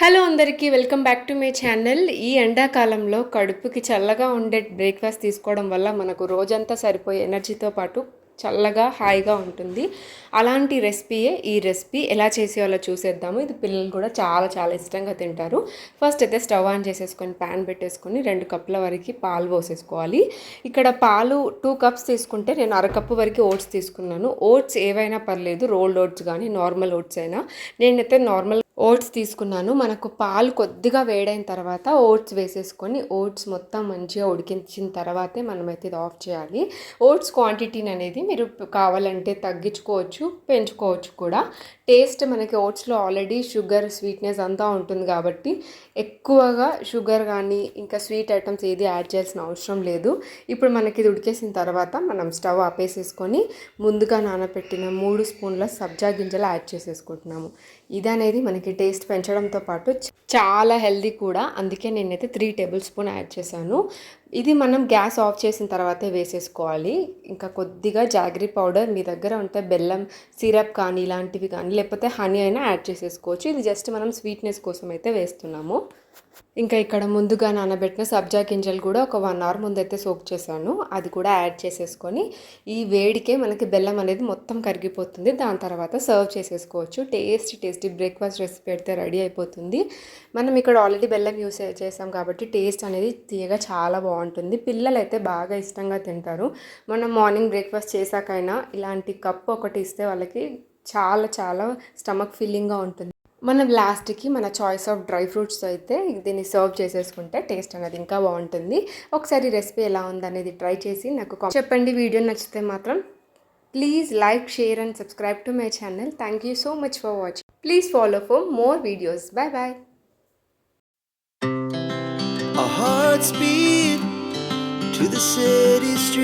Hello అందరికీ welcome back to my channel ఈ ఎండాకాలంలో కడుపుకి చల్లగా ఉండే బ్రేక్ఫాస్ట్ తీసుకోవడం వల్ల మనకు రోజంతా సరిపోయే ఎనర్జీతో పాటు చల్లగా హాయిగా ఉంటుంది. అలాంటి రెసిపీయే ఈ రెసిపీ ఎలా చేసేవాళ్ళో చూసేద్దాము. ఇది పిల్లలు కూడా చాలా చాలా ఇష్టంగా తింటారు. ఫస్ట్ అయితే స్టవ్ ఆన్ చేసేసుకొని ప్యాన్ పెట్టేసుకొని రెండు కప్పుల వరకు పాలు పోసేసుకోవాలి. ఇక్కడ పాలు టూ కప్స్ తీసుకుంటే నేను అరకప్పు వరకు ఓట్స్ తీసుకున్నాను. ఓట్స్ ఏవైనా పర్లేదు రోల్డ్ ఓట్స్ కానీ నార్మల్ ఓట్స్ అయినా. నేనైతే నార్మల్ ఓట్స్ తీసుకున్నాను. మనకు పాలు కొద్దిగా వేడైన తర్వాత ఓట్స్ వేసేసుకొని ఓట్స్ మొత్తం మంచిగా ఉడికించిన తర్వాతే మనమైతే ఇది ఆఫ్ చేయాలి. ఓట్స్ క్వాంటిటీని అనేది మీరు కావాలంటే తగ్గించుకోవచ్చు పెంచుకోవచ్చు కూడా. టేస్ట్ మనకి ఓట్స్లో ఆల్రెడీ షుగర్ స్వీట్నెస్ అంతా ఉంటుంది కాబట్టి ఎక్కువగా షుగర్ కానీ ఇంకా స్వీట్ ఐటమ్స్ ఏది యాడ్ చేయాల్సిన అవసరం లేదు. ఇప్పుడు మనకి ఇది ఉడికేసిన తర్వాత మనం స్టవ్ ఆపేసేసుకొని ముందుగా నానబెట్టిన మూడు స్పూన్ల సబ్జా గింజలు యాడ్ చేసేసుకుంటున్నాము. ఇది అనేది మనకి టేస్ట్ పెంచడంతో పాటు చాలా హెల్దీ కూడా. అందుకే నేనైతే త్రీ టేబుల్ స్పూన్ యాడ్ చేశాను. ఇది మనం గ్యాస్ ఆఫ్ చేసిన తర్వాతే వేసేసుకోవాలి. ఇంకా కొద్దిగా జాగరీ పౌడర్ మీ దగ్గర ఉంటే బెల్లం సిరప్ కానీ ఇలాంటివి కానీ లేకపోతే హనీ అయినా యాడ్ చేసేసుకోవచ్చు. ఇది జస్ట్ మనం స్వీట్నెస్ కోసం అయితే వేస్తున్నాము. ఇంకా ఇక్కడ ముందుగా నానబెట్టిన సబ్జా గింజలు కూడా ఒక వన్ అవర్ ముందైతే సోక్ చేశాను. అది కూడా యాడ్ చేసేసుకొని ఈ వేడికే మనకి బెల్లం అనేది మొత్తం కరిగిపోతుంది. దాని తర్వాత సర్వ్ చేసేసుకోవచ్చు. టేస్టీ టేస్టీ బ్రేక్ఫాస్ట్ రెసిపీ అయితే రెడీ అయిపోతుంది. మనం ఇక్కడ ఆల్రెడీ బెల్లం యూస్ చేసాం కాబట్టి టేస్ట్ అనేది తీయగా చాలా బాగుంటుంది. పిల్లలు అయితే బాగా ఇష్టంగా తింటారు. మనం మార్నింగ్ బ్రేక్ఫాస్ట్ చేశాకైనా ఇలాంటి కప్ ఒకటి ఇస్తే వాళ్ళకి చాలా చాలా స్టమక్ ఫీలింగ్గా ఉంటుంది. మనం లాస్ట్కి మన చాయిస్ ఆఫ్ డ్రై ఫ్రూట్స్ అయితే దీన్ని సర్వ్ చేసేసుకుంటే టేస్ట్ అనేది ఇంకా బాగుంటుంది. ఒకసారి రెసిపీ ఎలా ఉందనేది ట్రై చేసి నాకు చెప్పండి. వీడియో నచ్చితే మాత్రం please like share and subscribe to my channel. Thank you so much for watching. Please follow for more videos. Bye bye. A heart speed to the city street.